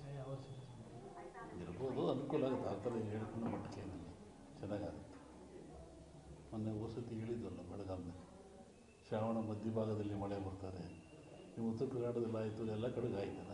ಛಾಯೆ ಆವರಿಸಿದೆ ಇರ್ಬೋದು ಅನುಕೂಲ ಆಗುತ್ತೆ. ಆ ಥರ ಹೇಳ್ಕೊಂಡು ಮಟ್ಟಕ್ಕೆ ಏನಿಲ್ಲ. ಚೆನ್ನಾಗಾಗುತ್ತೆ. ಮೊನ್ನೆ ವಸತಿ ಹೇಳಿದ್ವಲ್ಲ ಬೆಳಗಾವಿನಲ್ಲಿ ಶ್ರಾವಣ ಮಧ್ಯಭಾಗದಲ್ಲಿ ಮಳೆ ಬರ್ತಾರೆ. ನೀವು ಉತ್ತರ ಕರ್ನಾಟಕದಲ್ಲಿ ಆಯಿತು ಎಲ್ಲ ಕಡೆಗೆ ಆಯ್ತಲ್ಲ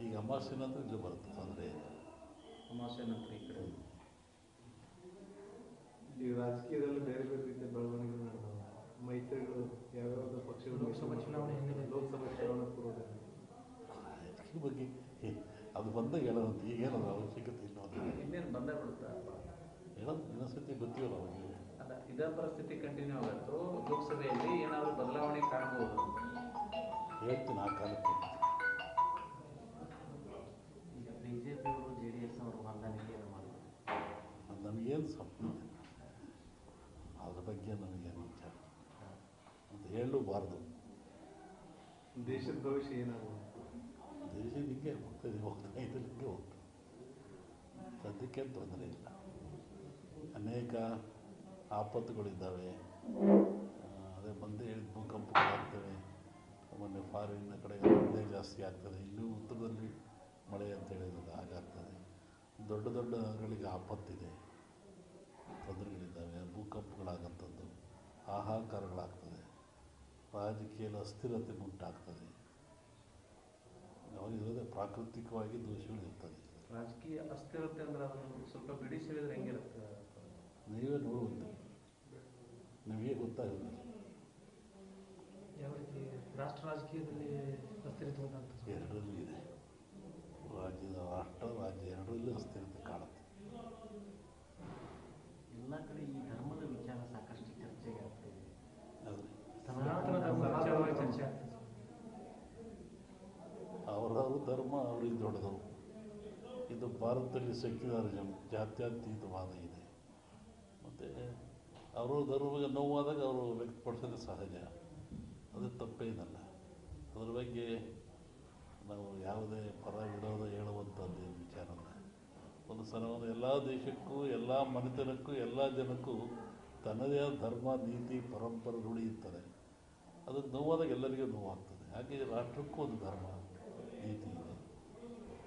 ಈಗ ಅಮಾವಾಸ್ಯೆ ನಂತರ ಇಲ್ಲಿ ಬರುತ್ತೆ ತೊಂದರೆ ಇಲ್ಲ. ಅಮಾವಾಸ್ಯೆ ನಂತರ ಈ ಕಡೆ. ಈ ರಾಜಕೀಯದಲ್ಲಿ ಬೇರೆ ಬೇರೆ ರೀತಿಯ ಬೆಳವಣಿಗೆ ನಡೆದವು. ಮೈತ್ರಿಗಳು ಯಾವ್ಯಾವ ಪಕ್ಷಗಳು ಲೋಕಸಭಾ ಚುನಾವಣೆ. ಲೋಕಸಭಾ ಚುನಾವಣೆ ಪೂರ್ವದಲ್ಲಿ. ಇದ್ರ ಬಗ್ಗೆ ಹೇ, ಅದು ಬಂದಾಗ ಹೇಳೋದು ಈಗೇನದು ಅವಶ್ಯಕತೆ ಇಲ್ಲ ಅಂತ. ಇನ್ನೇನು ಬಂದೇ ಬಿಡುತ್ತಾ? ಏನೋ ಇನ್ನೊಂದ್ಸತಿ ಗೊತ್ತಿವಲ್ಲ ಅವಾಗ ಅಲ್ಲ ಇದೇ ಪರಿಸ್ಥಿತಿ ಕಂಟಿನ್ಯೂ ಆಗತ್ತು ಲೋಕಸಭೆಯಲ್ಲಿ ಏನಾದರೂ ಬದಲಾವಣೆ ಕಾಣಬಹುದು ಹೇಳ್ತೀನಿ ಆ ಕಾಲಕ್ಕೆ. ಈಗ ಬಿ ಜೆ ಡಿ ಎಸ್ ಅವರು ಮಾಡಿದ್ರು ಅದು ನಮಗೇನು ಸಂಬಂಧ ಇಲ್ಲ. ಅದ್ರ ಬಗ್ಗೆ ನಮಗೇನು ವಿಚಾರ. ಅಂತ ಹೇಳಲೂಬಾರ್ದು. ದೇಶದ ಭವಿಷ್ಯ ಏನಾಗುತ್ತೆ ದೇಶ ಹಿಂಗೆ ಹೋಗ್ತದೆ ಹೋಗ್ತಾ ಇದ್ರೆ ಹಿಂಗೆ ಹೋಗ್ತದೆ ಸದ್ಯಕ್ಕೆ ತೊಂದರೆ ಇಲ್ಲ. ಅನೇಕ ಆಪತ್ತುಗಳಿದ್ದಾವೆ. ಅದೇ ಬಂದೇ ಹೇಳಿದ ಭೂಕಂಪಗಳಾಗ್ತವೆ ಮೊನ್ನೆ ಫಾರಿನ್ ಕಡೆ ಮಳೆ ಜಾಸ್ತಿ ಆಗ್ತದೆ. ಇನ್ನೂ ಉತ್ತರದಲ್ಲಿ ಮಳೆ ಅಂತ ಹೇಳಿರೋದು ಹಾಗಾಗ್ತದೆ ದೊಡ್ಡ ದೊಡ್ಡ ನಗರಗಳಿಗೆ ಆಪತ್ತಿದೆ. ತೊಂದರೆಗಳಿದ್ದಾವೆ. ಭೂಕಂಪಗಳಾಗಂಥದ್ದು. ಹಾಹಾಕಾರಗಳಾಗ್ತದೆ. ರಾಜಕೀಯದ ಅಸ್ಥಿರತೆ ಉಂಟಾಗ್ತದೆ. ಅವಾಗಿರೋದೇ ಪ್ರಾಕೃತಿಕವಾಗಿ ದೋಷಗಳು ಇರ್ತದೆ ರಾಜಕೀಯ ಅಸ್ಥಿರತೆ ಅಂದ್ರೆ ಅದನ್ನು ಸ್ವಲ್ಪ ಬಿಡಿಸಿ ಹೇಳಿದ್ರೆ ಹೆಂಗಿರುತ್ತೆ? ನೀವೇ ನೋಡುವಂತೆ ನಮಗೆ ಗೊತ್ತಾಗಿಲ್ಲ ಯಾವ ರೀತಿ ರಾಷ್ಟ್ರ ರಾಜಕೀಯದಲ್ಲಿ ಅಸ್ಥಿರತೆ ಉಂಟಾಗ್ತದೆ ಎರಡರಲ್ಲೂ ಇದೆ. ರಾಜ್ಯದ ರಾಷ್ಟ್ರ ರಾಜ್ಯ ಎರಡರಲ್ಲೂ ಅಸ್ಥಿರತೆ ಕಾಣುತ್ತೆ. ಎಲ್ಲ ಕಡೆ ಈ ಧರ್ಮದ ವಿಚಾರ ಸಾಕಷ್ಟು ಚರ್ಚೆಗೆ ಆಗ್ತಿದೆ ಸನಾತನ ಧರ್ಮ ಚರ್ಚೆ ಅವರವ್ರ ಧರ್ಮ ಅವ್ರಿಗೆ ದೊಡ್ಡದು. ಇದು ಭಾರತದಲ್ಲಿ ಸೆಕ್ಯುಲರಿಸಮ್ ಜಾತ್ಯತೀತವಾದ ಇದೆ. ಮತ್ತು ಅವರು ಧರ್ಮಕ್ಕೆ ನೋವಾದಾಗ ಅವರು ವ್ಯಕ್ತಪಡಿಸೋದು ಸಹಜ. ಅದು ತಪ್ಪೇನಲ್ಲ ಅದರ ಬಗ್ಗೆ ನಾವು ಯಾವುದೇ ಪರ ವಿರೋಧ ಹೇಳುವಂಥದ್ದು ವಿಚಾರನ ಒಂದು ಸಲವನ್ನು ಎಲ್ಲ ದೇಶಕ್ಕೂ, ಎಲ್ಲ ಮನೆತನಕ್ಕೂ, ಎಲ್ಲ ಜನಕ್ಕೂ ತನ್ನದೇ ಆದ ಧರ್ಮ, ನೀತಿ, ಪರಂಪರೆ ರೂಢಿಯುತ್ತದೆ ಅದು ನೋವಾದಾಗ ಎಲ್ಲರಿಗೂ ನೋವಾಗ್ತದೆ. ಹಾಗೆ ರಾಷ್ಟ್ರಕ್ಕೂ ಒಂದು ಧರ್ಮ, ನೀತಿ.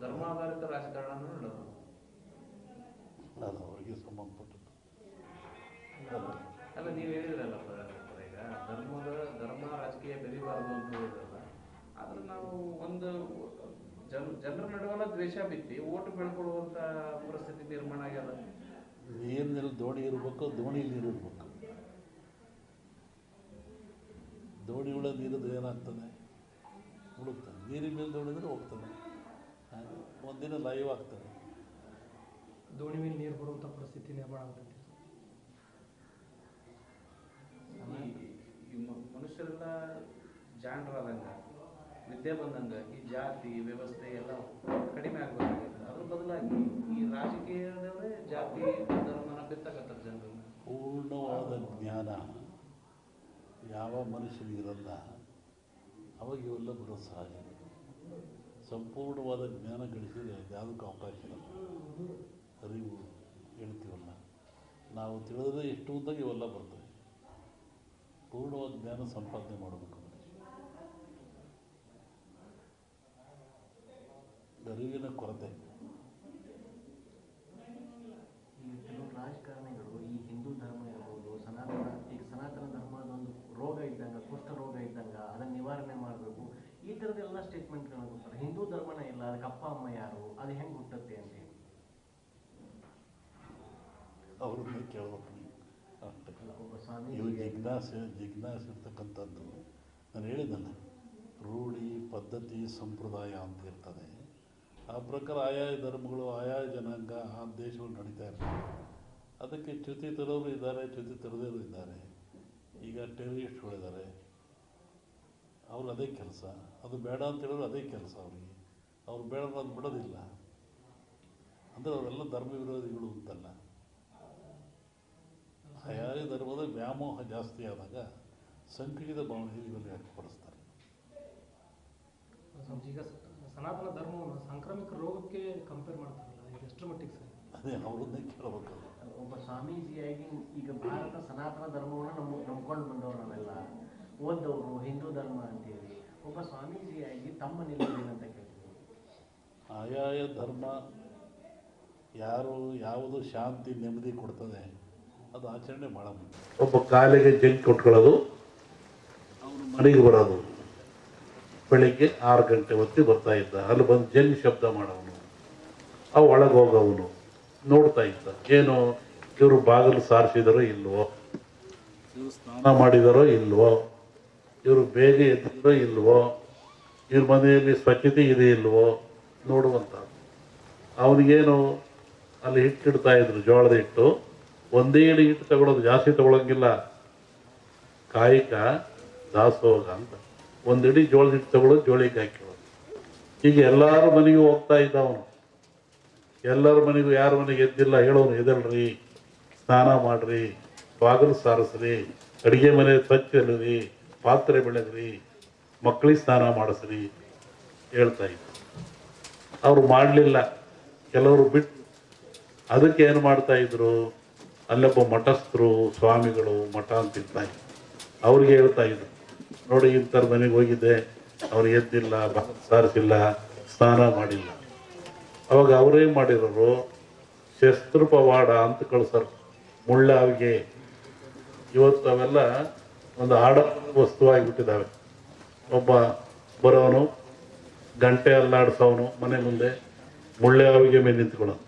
ಧರ್ಮಾಧಾರಿತ ರಾಜಕಾರಣ ನಡೆದು. ಅದು ಅವರಿಗೆ ಸಂಬಂಧಪಟ್ಟದ್ದು. ಅಲ್ಲ ನೀವು ಹೇಳಿದ್ರಲ್ಲಪ್ಪ ಈಗ. ಧರ್ಮದ ಧರ್ಮ ರಾಜಕೀಯ ಬೆರಿಬಾರದು ಅಂತ ಹೇಳಿದ್ರಲ್ಲ. ಆದ್ರೆ ನಾವು ಒಂದು ಜನ ಜನರ ನಡುವಲ್ಲ ದ್ವೇಷ ಬಿತ್ತಿ ಓಟ್ ಬೆಳ್ಕೊಳ್ಳುವಂತ ಪರಿಸ್ಥಿತಿ ನಿರ್ಮಾಣ ಆಗ್ಯದ. ನೀರಿನಲ್ಲಿ ದೋಣಿ ಇರಬೇಕು ದೋಣಿ ನೀರು ಇರಬೇಕು. ದೋಣಿ ಉಳ ನೀರಿದ್ರೆ ಏನಾಗ್ತದೆ? ಹುಡುಕ್ತದೆ ನೀರಿನ ಮೇಲೆ ದೋಣಿ ಹೋಗ್ತಾನೆ ಒಂದಿನ ಲೈವ್ ಆಗ್ತದೆ. ದೋಣಿ ಮೇಲೆ ನೀರು ಬರುವಂಥ ಪರಿಸ್ಥಿತಿ ನಿರ್ಮಾಣ ಆಗುತ್ತೆ. ಮನುಷ್ಯರೆಲ್ಲ ಜಾಣರಾದಂಗ ವಿದ್ಯೆ ಬಂದಂಗ ಈ ಜಾತಿ ವ್ಯವಸ್ಥೆ ಎಲ್ಲ ಕಡಿಮೆ ಆಗ್ಬೇಕಾಗಿದೆ ಅದ್ರ ಬದಲಾಗಿ ಈ ರಾಜಕೀಯದವರೇ ಜಾತಿ ಧರ್ಮನ ಬಿತ್ತಕತ್ತಾರೆ ಜನರು. ಪೂರ್ಣವಾದ ಜ್ಞಾನ ಯಾವ ಮನುಷ್ಯನಿಗಿರಲ್ಲ ಅವಾಗ ಇವೆಲ್ಲ ಬರೋದು ಸಹಜ. ಸಂಪೂರ್ಣವಾದ ಜ್ಞಾನ ಗಳಿಸಿದರೆ ಯಾವುದಕ್ಕೂ ಅವಕಾಶ ಇಲ್ಲ ಅರಿವು ಹೇಳ್ತೀವಲ್ಲ ನಾವು ತಿಳಿದ್ರೆ ಎಷ್ಟು ಉದ್ದಾಗ ಇವೆಲ್ಲ ಬರ್ತವೆ. ಪೂರ್ಣವಾದ ಜ್ಞಾನ ಸಂಪಾದನೆ ಮಾಡಬೇಕು ಅರಿವಿನ ಕೊರತೆ ಈ ಕೆಲವು ರಾಜಕಾರಣಿಗಳು ಈ ಹಿಂದೂ ಧರ್ಮ ಇರ್ಬೋದು ಸನಾತನ ಈಗ ಸನಾತನ ಧರ್ಮದ ಒಂದು ರೋಗ ಇದ್ದಂಗೆ ಕುಷ್ಠ ರೋಗ ಇದ್ದಂಗೆ ಅದನ್ನು ನಿವಾರಣೆ ಮಾಡಬೇಕು ಈ ಥರದ್ದೆಲ್ಲ ಸ್ಟೇಟ್ಮೆಂಟ್ಗಳನ್ನ ಕೊಡ್ತಾರೆ ಹಿಂದೂ ಧರ್ಮನೇ ಇಲ್ಲ ಅದಕ್ಕೆ ಅಪ್ಪ ಅಮ್ಮ ಯಾರು ಅದು ಹೆಂಗೆ ಹುಟ್ಟುತ್ತೆ ಅಂತೇಳಿ ಅವರು ಕೇಳ್ಬೇಕು? ಇವು ಜಿಜ್ಞಾಸೆ ಜಿಜ್ಞಾಸೆ ಇರ್ತಕ್ಕಂಥದ್ದು. ನಾನು ಹೇಳಿದ್ದಲ್ಲ ರೂಢಿ ಪದ್ಧತಿ ಸಂಪ್ರದಾಯ ಅಂತ ಇರ್ತದೆ. ಆ ಪ್ರಕಾರ ಆಯಾ ಧರ್ಮಗಳು ಆಯಾ ಜನಾಂಗ ಆ ದೇಶಗಳು ನಡೀತಾ ಇರ್ತವೆ. ಅದಕ್ಕೆ ಚ್ಯುತಿ ತರೋರು ಇದ್ದಾರೆ ಚ್ಯುತಿ ತರದೇರು ಇದ್ದಾರೆ. ಈಗ ಟೆರರಿಸ್ಟ್ಗಳಿದ್ದಾರೆ ಅವ್ರು ಅದೇ ಕೆಲಸ. ಅದು ಬೇಡ ಅಂತ ಹೇಳಿದ್ರು ಅದೇ ಕೆಲಸ ಅವ್ರಿಗೆ. ಅವ್ರು ಬೇಡ ಅದು ಬಿಡೋದಿಲ್ಲ. ಅಂದರೆ ಅವರೆಲ್ಲ ಧರ್ಮ ವಿರೋಧಿಗಳು ಅಂತಲ್ಲ. ಯಾರೇ ಧರ್ಮದ ವ್ಯಾಮೋಹ ಜಾಸ್ತಿ ಆದಾಗ ಸಂಕುಚಿತ ಭಾವನೆ ಇವೆಲ್ಲ ವ್ಯಕ್ತಪಡಿಸ್ತಾರೆ ಈಗ ಸನಾತನ ಧರ್ಮವನ್ನು ಸಾಂಕ್ರಾಮಿಕ ರೋಗಕ್ಕೆ ಕಂಪೇರ್ ಮಾಡ್ತಾರಲ್ಲ ಎಷ್ಟರ ಮಟ್ಟಿಗೆ ಸರ್? ಅದೇ ಅವರನ್ನೇ ಕೇಳಬೇಕು ಒಬ್ಬ ಸ್ವಾಮೀಜಿಯಾಗಿ ಈಗ ಭಾರತ ಸನಾತನ ಧರ್ಮವನ್ನು ನಮ್ಮ ನಂಬ್ಕೊಂಡು ಬಂದವರು ನಾವೆಲ್ಲ ಓದ್ದವರು ಹಿಂದೂ ಧರ್ಮ ಅಂತೇಳಿ ಒಬ್ಬ ಸ್ವಾಮೀಜಿಯಾಗಿ ತಮ್ಮ ನಿಲುವು ಏನಂತ ಕೇಳ್ತೀವಿ. ಆಯಾಯ ಧರ್ಮ ಯಾರು ಯಾವುದು ಶಾಂತಿ ನೆಮ್ಮದಿ ಕೊಡ್ತದೆ, ಅದು ಆಚರಣೆ ಮುಖ್ಯ ಒಬ್ಬ ಕಾಲಿಗೆ ಜಂಕ್ ಕೊಟ್ಕೊಳ್ಳೋದು, ಅವನು ಮನೆಗೆ ಬರೋದು. ಬೆಳಿಗ್ಗೆ ಆರು ಗಂಟೆ ಹೊತ್ತಿಗೆ ಬರ್ತಾ ಇದ್ದ, ಅಲ್ಲಿ ಬಂದು ಜಂಗ್ ಶಬ್ದ ಮಾಡೋನು ಅವು ಒಳಗೆ ಹೋಗವನು, ನೋಡ್ತಾ ಇದ್ದ. ಏನು ಇವರು ಬಾಗಿಲು ಸಾರಿಸಿದಾರೋ ಇಲ್ವೋ, ಇವರು ಸ್ನಾನ ಮಾಡಿದಾರೋ ಇಲ್ವೋ, ಇವರು ಬೇಗ ಎದ್ದಿದ್ರೋ ಇಲ್ವೋ, ಇವ್ರ ಮನೆಯಲ್ಲಿ ಸ್ವಚ್ಛತೆ ಇದೆ ಇಲ್ವೋ ನೋಡುವಂಥ ಅವನಿಗೇನು ಅಲ್ಲಿ ಹಿಟ್ಟಿಡ್ತಾ ಇದ್ರು, ಜೋಳದ ಹಿಟ್ಟು. ಒಂದೇ ಇಡಿ ಹಿಟ್ಟು ತಗೊಳ್ಳೋದು ಜಾಸ್ತಿ ತಗೊಳಂಗಿಲ್ಲ. ಕಾಯಿಕ ದಾಸೋಗ ಅಂತ. ಒಂದಿಡಿ ಜೋಳದ ಹಿಟ್ಟು ತಗೊಳ್ಳೋದು ಜೋಳಿಗೆ ಹಾಕಿರೋದು. ಹೀಗೆ ಎಲ್ಲರ ಮನೆಗೂ ಹೋಗ್ತಾ ಇದ್ದ ಅವನು ಎಲ್ಲರ ಮನೆಗೂ ಯಾರ ಮನೆಗೆ ಎದ್ದಿಲ್ಲ, ಹೇಳೋನು ಎದಲ್ರಿ ಸ್ನಾನ ಮಾಡ್ರಿ, ಬಾಗಿಲು ಸಾರಿಸ್ರಿ, ಅಡುಗೆ ಮನೆ ಸ್ವಚ್ಛ ಇಲ್ಲರಿ ಪಾತ್ರೆ ಬೆಳೆದ್ರಿ ಮಕ್ಕಳಿಗೆ ಸ್ನಾನ ಮಾಡಿಸ್ರಿ, ಹೇಳ್ತಾ ಇದ್ದ ಅವರು ಮಾಡಲಿಲ್ಲ. ಕೆಲವರು ಬಿಟ್ಟು ಅದಕ್ಕೆ ಏನು ಮಾಡ್ತಾ ಇದ್ರು? ಅಲ್ಲೊಬ್ಬ ಮಠಸ್ಥರು, ಸ್ವಾಮಿಗಳು ಮಠ ಅಂತ ಅವ್ರಿಗೆ ಹೇಳ್ತಾ ಇದ್ರು. ನೋಡಿ ಇಂಥರ ಮನೆಗೆ ಹೋಗಿದ್ದೆ. ಅವ್ರು ಎದ್ದಿಲ್ಲ, ಸಾರಿಸಿಲ್ಲ, ಸ್ನಾನ ಮಾಡಿಲ್ಲ. ಅವಾಗ ಅವರೇನು ಮಾಡಿರೋರು? ಶಸ್ತ್ರಪವಾಡ ಅಂತ ಕಳ್ಸರು. ಮುಳ್ಳಾವಿಗೆ. ಇವತ್ತು ಅವೆಲ್ಲ ಒಂದು ಆಡ ವಸ್ತುವಾಗಿಬಿಟ್ಟಿದ್ದಾವೆ ಒಬ್ಬ ಬರೋನು, ಗಂಟೆ ಅಲ್ಲಾಡ್ಸೋನು ಮನೆ ಮುಂದೆ ಮುಳ್ಳೆ ಅವಿಗೆ ಮೇಲೆ ನಿಂತ್ಕೊಳ್ಳೋನು.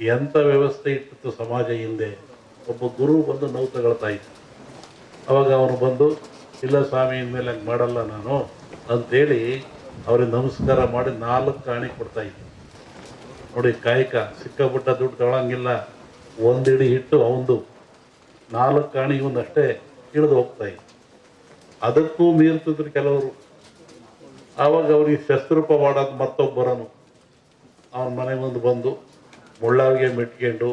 ಎಂಥ ವ್ಯವಸ್ಥೆ ಇಟ್ಟಿತ್ತು ಸಮಾಜ ಹಿಂದೆ ಒಬ್ಬ ಗುರು ಬಂದು ನೋವು ತಗೊಳ್ತಾ ಇತ್ತು ಅವಾಗ ಅವನು ಬಂದು, ಇಲ್ಲ ಸ್ವಾಮಿ, ಇನ್ಮೇಲೆ ಹಂಗೆ ಮಾಡಲ್ಲ ನಾನು ಅಂಥೇಳಿ ಅವ್ರಿಗೆ ನಮಸ್ಕಾರ ಮಾಡಿ ನಾಲ್ಕು ಕಾಣಿ ಕೊಡ್ತಾ ಇತ್ತು ನೋಡಿ, ಕಾಯಕ, ಸಿಕ್ಕಾಪಟ್ಟ ದುಡ್ಡು ತಗೊಳಂಗಿಲ್ಲ. ಒಂದಿಡಿ ಹಿಟ್ಟು ಅವಂದು. ನಾಲ್ಕು ಕಾಣಿ ಇವನ್ನಷ್ಟೇ ಇಳಿದು ಹೋಗ್ತಾ ಇತ್ತು ಅದಕ್ಕೂ ಮೀರ್ತಿದ್ರು ಕೆಲವರು. ಆವಾಗ ಅವ್ರಿಗೆ ಶಸ್ತ್ರೂಪ ಮಾಡೋದು ಮತ್ತೊಬ್ಬರನು. ಅವನ ಮನೆ ಮುಂದೆ ಬಂದು ಮುಳ್ಳಾವಿಗೆ ಮೆಟ್ಕೊಂಡು